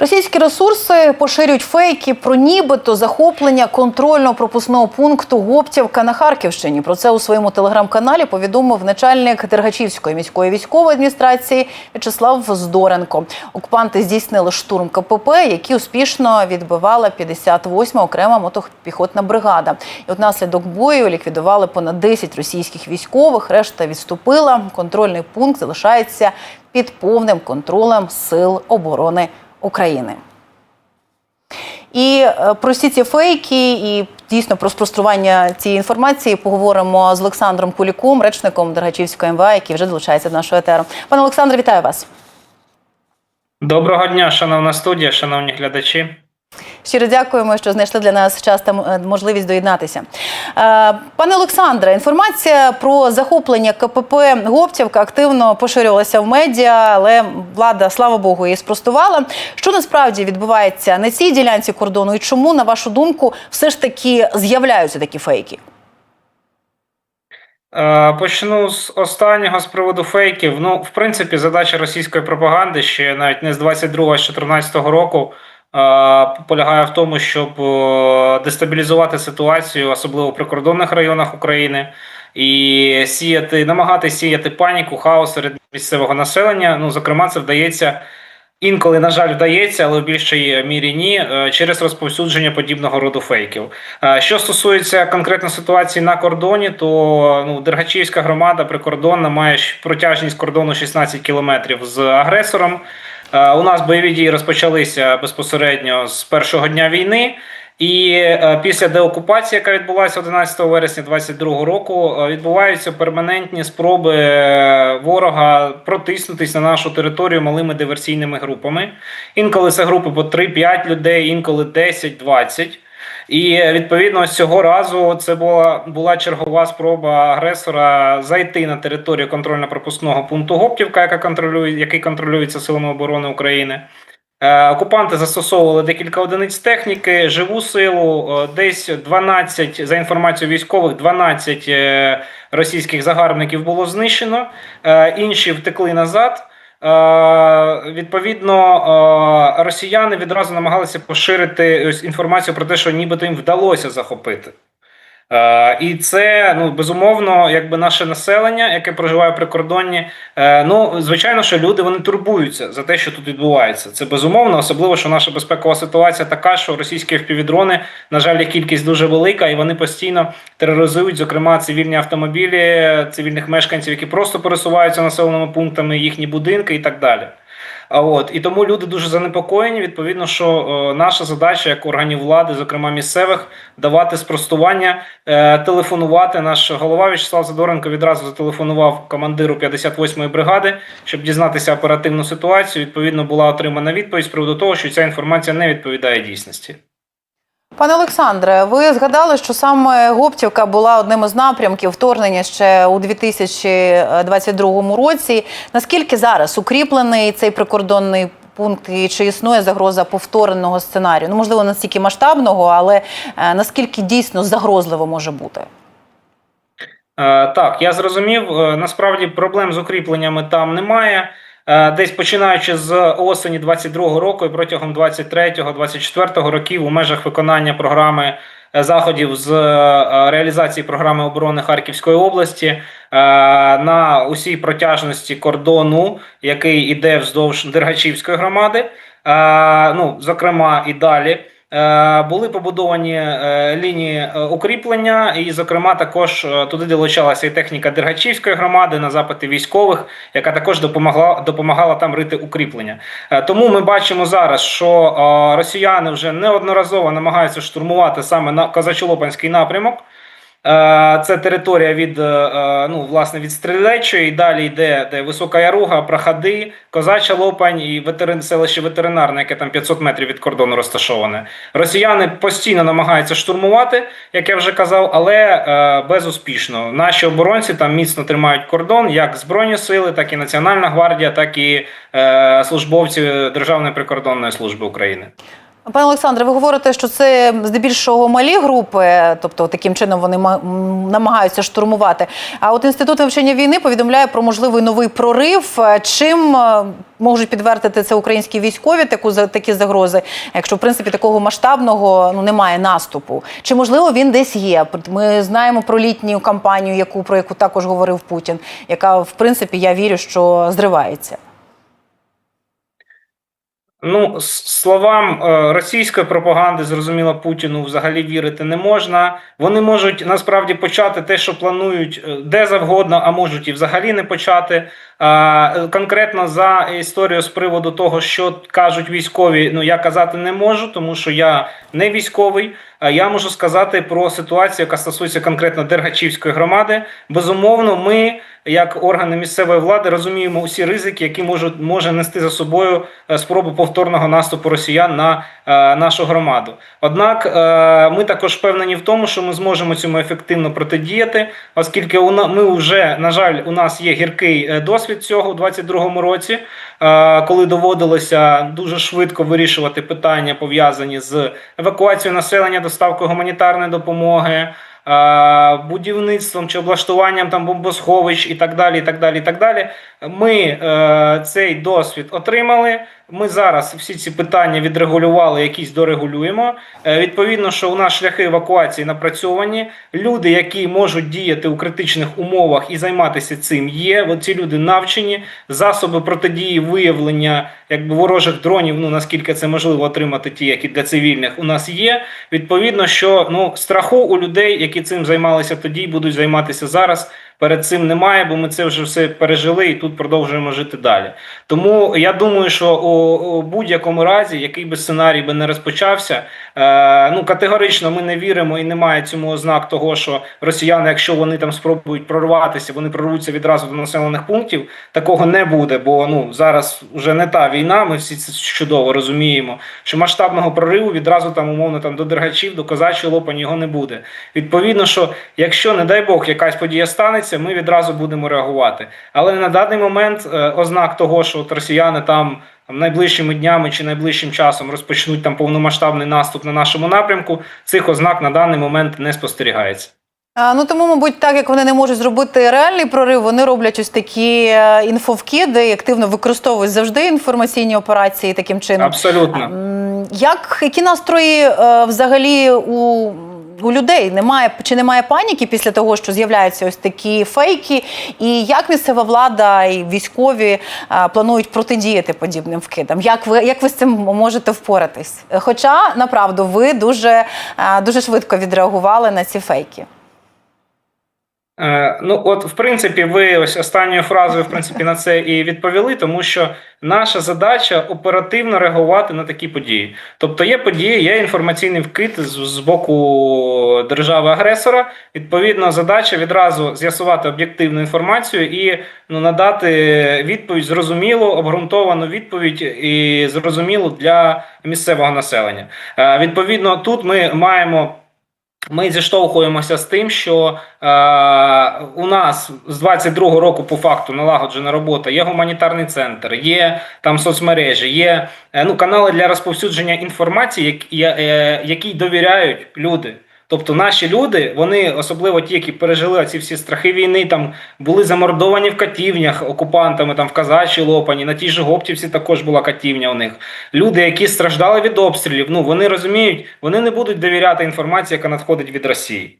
Російські ресурси поширюють фейки про нібито захоплення контрольно-пропускного пункту Гоптівка на Харківщині. Про це у своєму телеграм-каналі повідомив начальник Дергачівської міської військової адміністрації В'ячеслав Здоренко. Окупанти здійснили штурм КПП, які успішно відбивала 58-ма окрема мотопіхотна бригада. І от наслідок бою ліквідували понад 10 російських військових. Решта відступила. Контрольний пункт залишається під повним контролем сил оборони України. І е, про всі ці фейки і дійсно про спростування цієї інформації поговоримо з Олександром Куліком, речником Дергачівської МВА, який вже долучається до нашого етеру. Пане Олександре, вітаю вас. Доброго дня, шановна студія, шановні глядачі. Щиро дякуємо, що знайшли для нас час та е, можливість доєднатися. Е, Пане Олександре, інформація про захоплення КПП Гоптівка активно поширювалася в медіа, але влада, слава Богу, її спростувала. Що насправді відбувається на цій ділянці кордону, і чому, на вашу думку, все ж таки з'являються такі фейки? Е, Почну з останнього з приводу фейків. Ну, в принципі, задача російської пропаганди ще навіть не з 22 а з 14 року полягає в тому, щоб е, дестабілізувати ситуацію, особливо в прикордонних районах України, і сіяти, намагатися сіяти паніку, хаос серед місцевого населення. Ну, зокрема, це вдається. Інколи, на жаль, вдається, але в більшій мірі ні, е, через розповсюдження подібного роду фейків. Що стосується конкретно ситуації на кордоні, то ну, Дергачівська громада прикордонна має протяжність кордону 16 кілометрів з агресором. Е, У нас бойові дії розпочалися безпосередньо з першого дня війни. І е, після деокупації, яка відбулася 11 вересня 2022 року, е, відбуваються перманентні спроби ворога протиснутися на нашу територію малими диверсійними групами. Інколи це групи по 3-5 людей, інколи 10-20. І відповідно цього разу це була була чергова спроба агресора зайти на територію контрольно-пропускного пункту Гоптівка, яка контролює, який контролюється силами оборони України. Е, Окупанти застосовували декілька одиниць техніки, живу силу, е, десь 12, за інформацією військових, 12 е, російських загарбників було знищено, інші втекли назад. Е, Відповідно, е, росіяни відразу намагалися поширити інформацію про те, що нібито їм вдалося захопити. Е, І це ну безумовно, якби наше населення, яке проживає при кордоні. е, Ну звичайно, що люди вони турбуються за те, що тут відбувається. Це безумовно, особливо, що наша безпекова ситуація така, що російські впівдрони, на жаль, їх кількість дуже велика, і вони постійно тероризують, зокрема, цивільні автомобілі, цивільних мешканців, які просто пересуваються населеними пунктами, їхні будинки і так далі. А от і тому люди дуже занепокоєні. Відповідно, що е, наша задача як органів влади, зокрема місцевих, давати спростування, е, телефонувати. Наш голова В'ячеслав Задоренко відразу зателефонував командиру 58-ї бригади, щоб дізнатися оперативну ситуацію. Відповідно, була отримана відповідь з приводу того, що ця інформація не відповідає дійсності. Пане Олександре, ви згадали, що саме Гоптівка була одним із напрямків вторгнення ще у 2022 році. Наскільки зараз укріплений цей прикордонний пункт і чи існує загроза повтореного сценарію? Ну можливо, настільки масштабного, але е, наскільки дійсно загрозливо може бути? Е, Так, я зрозумів. Е, Насправді проблем з укріпленнями там немає. Е, Десь починаючи з осені 22-го року і протягом 23-24 років у межах виконання програми е, заходів з е, реалізації програми оборони Харківської області на усій протяжності кордону, який іде вздовж Дергачівської громади, ну зокрема і далі. Е, Були побудовані е, лінії е, укріплення, і, зокрема, також туди долучалася і техніка Дергачівської громади на запити військових, яка також допомогла допомагала там рити укріплення. Тому ми бачимо зараз, що росіяни вже неодноразово намагаються штурмувати саме на Казачолопанський напрямок. Е, Це територія від е, е, ну, власне від Стрілечої, і далі йде де Висока Яруга, Праходи, Козача Лопань і ветерин, селище ветеринарне, яке там 500 метрів від кордону розташоване. Росіяни постійно намагаються штурмувати, як я вже казав, але е, безуспішно. Наші оборонці там міцно тримають кордон, як Збройні сили, так і Національна гвардія, так і е, службовці Державної прикордонної служби України. Пане Олександре, ви говорите, що це здебільшого малі групи, тобто таким чином вони ма- намагаються штурмувати. А от інститут вивчення війни повідомляє про можливий новий прорив. Чим е, можуть підтвердити це українські військові таку такі загрози, якщо в принципі такого масштабного ну немає наступу? Чи можливо він десь є? Ми знаємо про літню кампанію, яку про яку також говорив Путін, яка в принципі я вірю, що зривається. Ну, словам е, російської пропаганди, зрозуміло, Путіну взагалі вірити не можна. Вони можуть насправді почати те, що планують е, де завгодно, а можуть і взагалі не почати. Е, конкретно за історію з приводу того, що кажуть військові, ну я казати не можу, тому що я не військовий. А я можу сказати про ситуацію, яка стосується конкретно Дергачівської громади. Безумовно, ми, як органи місцевої влади, розуміємо усі ризики, які можуть може нести за собою е, спробу повторного наступу росіян на е, нашу громаду. Однак е, ми також впевнені в тому, що ми зможемо цьому ефективно протидіяти, оскільки у ми вже, на жаль, у нас є гіркий досвід цього у 2022 році, коли доводилося дуже швидко вирішувати питання пов'язані з евакуацією населення, доставкою гуманітарної допомоги. Будівництвом чи облаштуванням там бомбосховищ і так далі. і так далі, і так далі. Ми е, цей досвід отримали. Ми зараз всі ці питання відрегулювали, якісь дорегулюємо. Е, відповідно, що у нас шляхи евакуації напрацьовані. Люди, які можуть діяти у критичних умовах і займатися цим, є. Ці люди навчені. Засоби протидії виявлення якби ворожих дронів. Ну наскільки це можливо отримати, ті, які для цивільних у нас є. Відповідно, що ну страху у людей, які цим займалися тоді, будуть займатися зараз. Перед цим немає, бо ми це вже все пережили і тут продовжуємо жити далі. Тому я думаю, що у, будь-якому разі, який би сценарій би не розпочався, ну категорично ми не віримо і немає цьому ознак того, що росіяни, якщо вони там спробують прорватися, вони прорвуться відразу до населених пунктів. Такого не буде, бо ну зараз вже не та війна. Ми всі це чудово розуміємо. Що масштабного прориву відразу там умовно там до Дергачів, до Козачої Лопані його не буде. Відповідно, що якщо, не дай Бог, якась подія станеться, ми відразу будемо реагувати. Але на даний момент е, ознак того, що от росіяни там. Там Найближчими днями чи найближчим часом розпочнуть там повномасштабний наступ на нашому напрямку. Цих ознак на даний момент не спостерігається. А, ну тому, мабуть, так як вони не можуть зробити реальний прорив, вони роблять ось такі е, інфовкиди і активно використовують завжди інформаційні операції таким чином. Абсолютно. Як які настрої е, взагалі у, у людей? Немає чи немає паніки після того, що з'являються ось такі фейки? І як місцева влада і військові е, планують протидіяти подібним вкидам? Як ви як ви з цим можете впоратись? Хоча направду ви дуже, е, дуже швидко відреагували на ці фейки. Е, Ну, от, в принципі, ви ось останньою фразою, в принципі, на це і відповіли, тому що наша задача оперативно реагувати на такі події. Тобто є події, є інформаційний вкид з, з боку держави-агресора. Відповідно, задача відразу з'ясувати об'єктивну інформацію і ну, надати відповідь зрозумілу, обґрунтовану відповідь і зрозумілу для місцевого населення. Е, Відповідно, тут ми маємо. Ми зіштовхуємося з тим, що е, у нас з 22-го року по факту налагоджена робота. Є гуманітарний центр, є там соцмережі, є е, ну, канали для розповсюдження інформації, які, е, якій довіряють люди. Тобто наші люди, вони особливо ті, які пережили ці всі страхи війни, там були замордовані в катівнях окупантами, там в Казачі Лопані, на тій же Гоптівці також була катівня у них. Люди, які страждали від обстрілів, ну вони розуміють, вони не будуть довіряти інформації, яка надходить від Росії.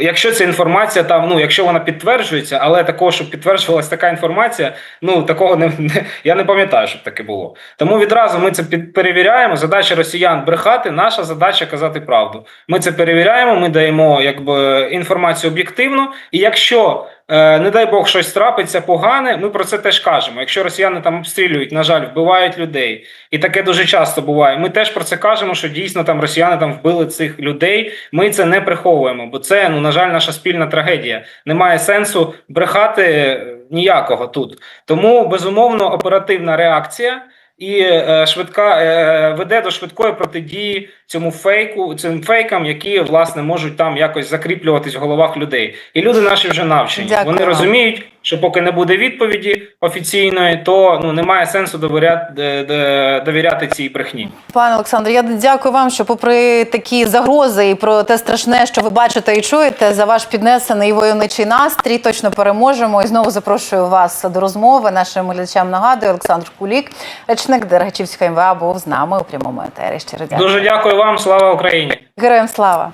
Якщо ця інформація там, ну якщо вона підтверджується, але такого, щоб підтверджувалася така інформація, ну такого не, не я не пам'ятаю, щоб таке було. Тому відразу ми це під, перевіряємо. Задача росіян брехати, наша задача казати правду. Ми це перевіряємо, ми даємо якби інформацію об'єктивно. І якщо не дай Бог щось трапиться погане, ми про це теж кажемо. Якщо росіяни там обстрілюють, на жаль, вбивають людей, і таке дуже часто буває. Ми теж про це кажемо, що дійсно там росіяни там вбили цих людей. Ми це не приховуємо, бо це ну на жаль, наша спільна трагедія. Немає сенсу брехати е, ніякого тут. Тому безумовно оперативна реакція. І е, швидка е, веде до швидкої протидії цьому фейку, цим фейкам, які власне можуть там якось закріплюватись в головах людей. І люди наші вже навчені. Дякую Вони розуміють, що поки не буде відповіді офіційної, то ну немає сенсу довіряти, довіряти цій брехні. Пане Олександр, я дякую вам, що попри такі загрози і про те страшне, що ви бачите і чуєте, за ваш піднесений войовничий настрій. Точно переможемо. І знову запрошую вас до розмови. Нашим глядачам нагадую, Олександр Кулік, речник Дергачівської МВА, був з нами у прямому етері. Щиро дякую. Дуже дякую вам, слава Україні! Героям слава!